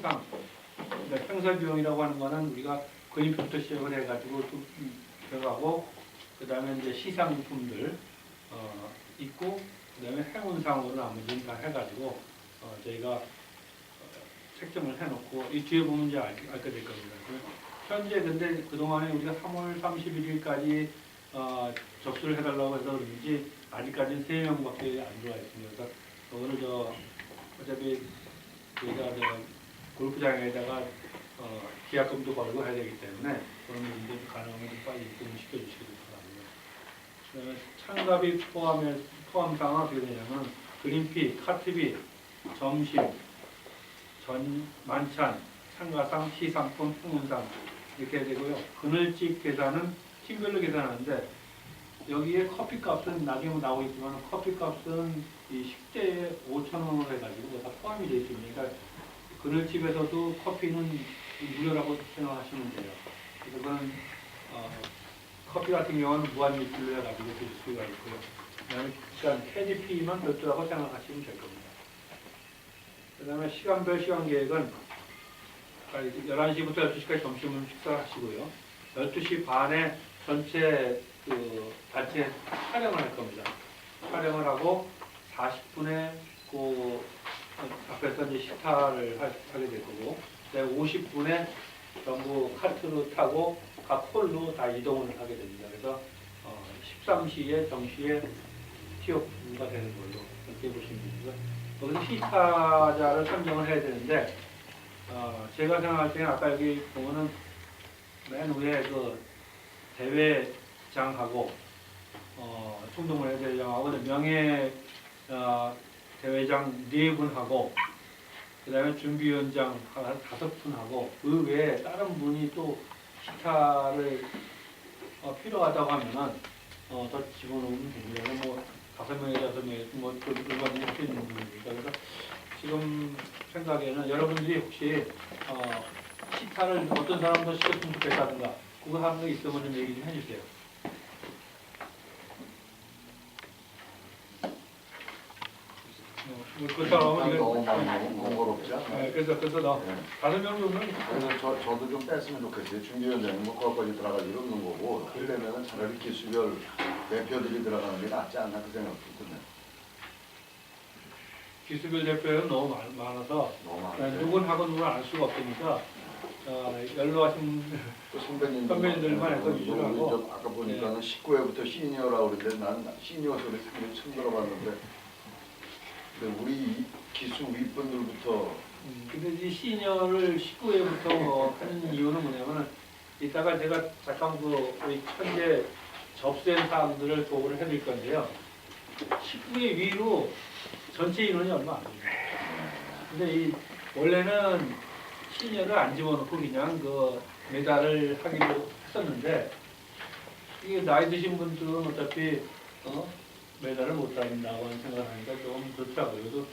항상 네, 평설 비용이라고 하는 거는 우리가 그림부터 시작을 해가지고 또 들어가고 그 다음에 이제 시상품들 어, 있고 그 다음에 행운상으로 나머지는 다 해가지고 어, 저희가 어, 책정을 해놓고 이 뒤에 보면 이제 알, 알게 될 겁니다. 그 현재 근데 그동안에 우리가 3월 31일까지 어, 접수를 해달라고 해서 그런지 아직까지는 3명밖에 안 들어와 있습니다. 그래서 오늘 저 어차피 우리가 저 골프장에다가 어, 계약금도 걸고 해야 되기 때문에 그런 분들 가능하면 좀 빨리 입금 시켜주시기 바랍니다. 참가비 포함해 포함상은 어떻게 되냐면 그린피, 카트비, 점심, 전 만찬, 참가상, 시상품, 풍문상 이렇게 되고요. 그늘집 계산은 팀별로 계산하는데 여기에 커피값은 나중에 나오겠지만 커피값은 이 식대에 5천 원으로 해가지고 다 포함이 되어 있습니다. 그러니까 그늘집에서도 커피는 무료라고 생각하시면 돼요. 그래서 그건 어, 커피 같은 경우는 무한 리필로 해가지고 드실 수가 있고요. 그다음에 그러니까 캐디피만 별도라고 생각하시면 될 겁니다. 그다음에 시간별 시간 계획은 11시부터 12시까지 점심은 식사를 하시고요. 12시 반에 전체 그 단체 촬영을 할 겁니다. 촬영을 하고 40분에 그 앞에서 이제 식사를 하, 하게 될 거고, 그다음에 50분에 전부 카트로 타고 각 홀로 다 이동을 하게 됩니다. 그래서 어, 13시에 정시에 티오프가 되는 걸로 그렇게 보시면 됩니다. 여기서 시타자를 선정을 해야 되는데 어, 제가 생각할 때는 아까 여기 보면은 맨 위에 그 대회장하고 어, 총동문회 대회장하고 명예 어, 대회장 네 분하고 그다음에 준비위원장 한 다섯 분하고 그 외에 다른 분이 또 기타를 어, 필요하다고 하면은 어, 더 집어넣으면 됩니다. 뭐 다섯 명이 여섯 명이 뭐좀 일반적인 할수 있는 분이니까 그래서 지금 생각에는 여러분들이 혹시 어, 기타를 어떤 사람 더 시켰으면 좋겠다든가 그거 하는 거 있으면 좀 얘기 좀 해주세요. 어, 뭐 그렇다고 너무 많이 번거롭지 않아요? 네, 그래서 그래서 너 네. 다섯 명 정도는 그래서 저, 저도 좀 뺐으면 좋겠어요. 준비위원장님 뭐 거기까지 들어가기 이러는 거고 그러려면 차라리 기수별 대표들이 들어가는 게 낫지 않나 그 생각도 드네요. 기수별 대표는 너무 많, 많아서 너무 네, 많은데 누군 하고 누군 알 수가 없으니까 어, 연로하신 또 선배님들 선배님들만 해서 우리 위주로 하고. 저 아까 보니까는 19회부터 시니어라고 그러는데 난 시니어 소리 상당히 처음 들어봤는데 우리 이 기수 윗분들부터 음, 근데 이 시니어를 19회부터 하는 이유는 뭐냐면은 이따가 제가 잠깐 그 우리 천재 접수된 사람들을 보고를 해드릴 건데요. 19회 위로 전체 인원이 얼마 안 됩니다. 근데 이 원래는 시니어를 안 집어넣고 그냥 그 메달을 하기로 했었는데 이게 나이 드신 분들은 어차피 어? 메달을 못 따린다고 하는 생각을 하니까 좀 그렇더라고요. 그래도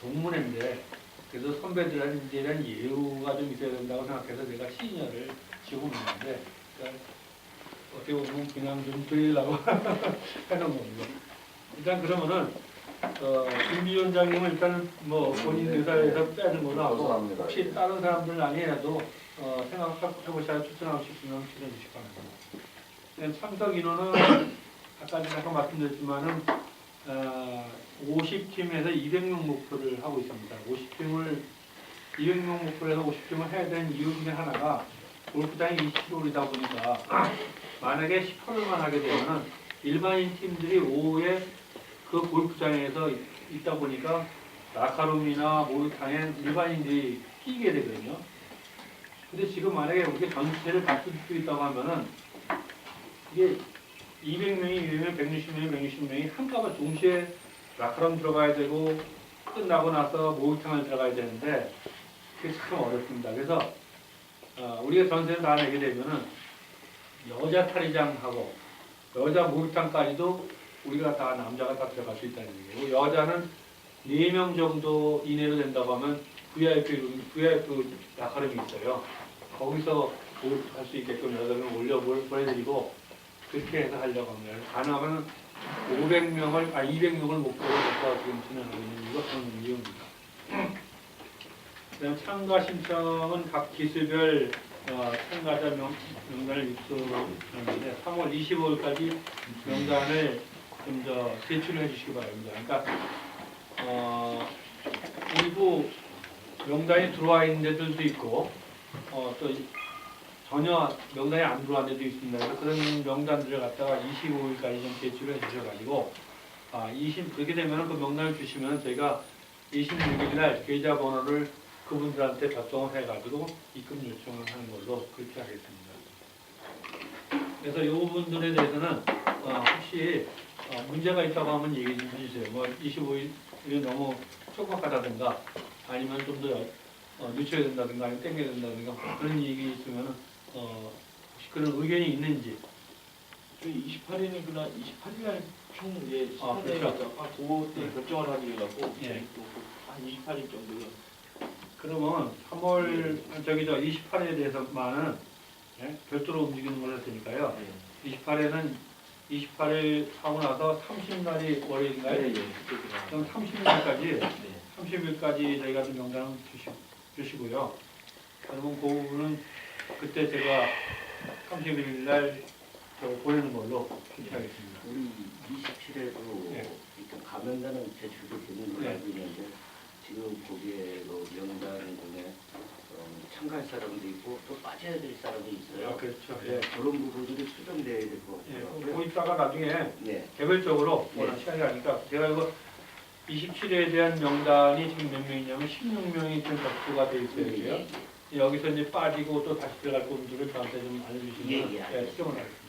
동문회인데 그래도 선배들한테 대한 예우가 좀 있어야 된다고 생각해서 제가 시니어를 집어넣는데 그러니까 어떻게 보면 그냥 좀 드리려고 해놓은 겁니다. 일단 그러면은 어, 준비위원장님은 일단 뭐 본인 회사에서 빼는 거로 하고 감사합니다. 혹시 다른 사람들 아니라도 어, 생각해보셔야 추천하고 싶으면 추천해 바랍니다. 네, 참석 인원은 아까 잠깐 말씀드렸지만은 어, 50팀에서 200명 목표를 하고 있습니다. 50팀을 200명 목표로 해서 50팀을 해야 되는 이유 중에 하나가 골프장이 20홀이다 보니까 만약에 10홀만 하게 되면은 일반인 팀들이 오후에 그 골프장에서 있- 있다 보니까 라카룸이나 목욕탕에 일반인들이 끼게 되거든요. 근데 지금 만약에 우리가 전체를 다쓸수 있다고 하면은 이게 200명이 200명, 160명이 160명이 한꺼번에 동시에 라카룸 들어가야 되고 끝나고 나서 목욕탕을 들어가야 되는데 그게 참 어렵습니다. 그래서 어, 우리가 전세를 다 내게 되면은 여자 탈의장하고 여자 목욕탕까지도 우리가 다 남자가 다 들어갈 수 있다는 얘기고 여자는 4명 정도 이내로 된다고 하면 VIP 룸, VIP 라카룸이 있어요. 거기서 목욕할 수 있게끔 여자를 올려 보- 보내드리고 그렇게 해서 하려고 합니다. 가능하면 500명을, 아 200명을 목표로 해서 지금 진행하고 있는 이것은 이유입니다. 그다음 참가 신청은 각 기수별 어, 참가자 명, 명단을 입수하는데 3월 25일까지 명단을 좀 더 제출해 주시기 바랍니다. 그러니까 어, 일부 명단이 들어와 있는 데들도 있고 어, 또 이- 전혀 명단이 안 들어온 데도 있습니다. 그런 명단들을 갖다가 25일까지 좀 제출해 주셔가지고 아, 20 그렇게 되면 그 명단을 주시면 저희가 26일 날 계좌 번호를 그분들한테 발송을 해가지고 입금 요청을 하는 걸로 그렇게 하겠습니다. 그래서 이 부분들에 대해서는 어, 혹시 어, 문제가 있다고 하면 얘기 좀 해주세요. 뭐 25일이 너무 촉박하다든가 아니면 좀더 어, 늦춰야 된다든가 땡겨야 된다든가 그런 얘기 있으면 어, 혹시 그런 의견이 있는지 저희 28일이구나 28일 날 총 이제 아, 그렇죠. 아, 그때 네. 결정을 하기로 해갖고 예. 또한 28일 정도에 그러면 3월 저기 저 28일에 대해서만은 예? 별도로 움직이는 걸로 할 테니까요. 네. 28일은 28일 하고 나서 30날이 월요일인가요? 예, 예. 그때 들어가. 그럼 30일까지 네. 30일까지 저희가 좀 명단을 주시, 주시고요. 그러면 그 부분은 그때 제가 30일 날저 보내는 걸로 그렇게 하겠습니다. 우리 27에도 네. 일단 가면단은 제출이 되는 걸로 네. 알고 있는데 지금 거기에도 명단 중에 어, 참가할 사람도 있고 또 빠져야 될 사람도 있어요. 아, 그렇죠. 네, 예. 그런 부분들이 수정돼야 될것 예. 같아요. 그 이따가 나중에 네. 개별적으로 네. 워낙 시간이 가니까 제가 이거 27회에 대한 명단이 지금 몇 명이냐면 16명이 지금 접수가 돼 있어요. 예, 지금. 예, 여기서 이제 빠지고 또 다시 들어갈 분들을 저한테 좀 알려주시면 예, 예, 예. 수정을 하겠습니다.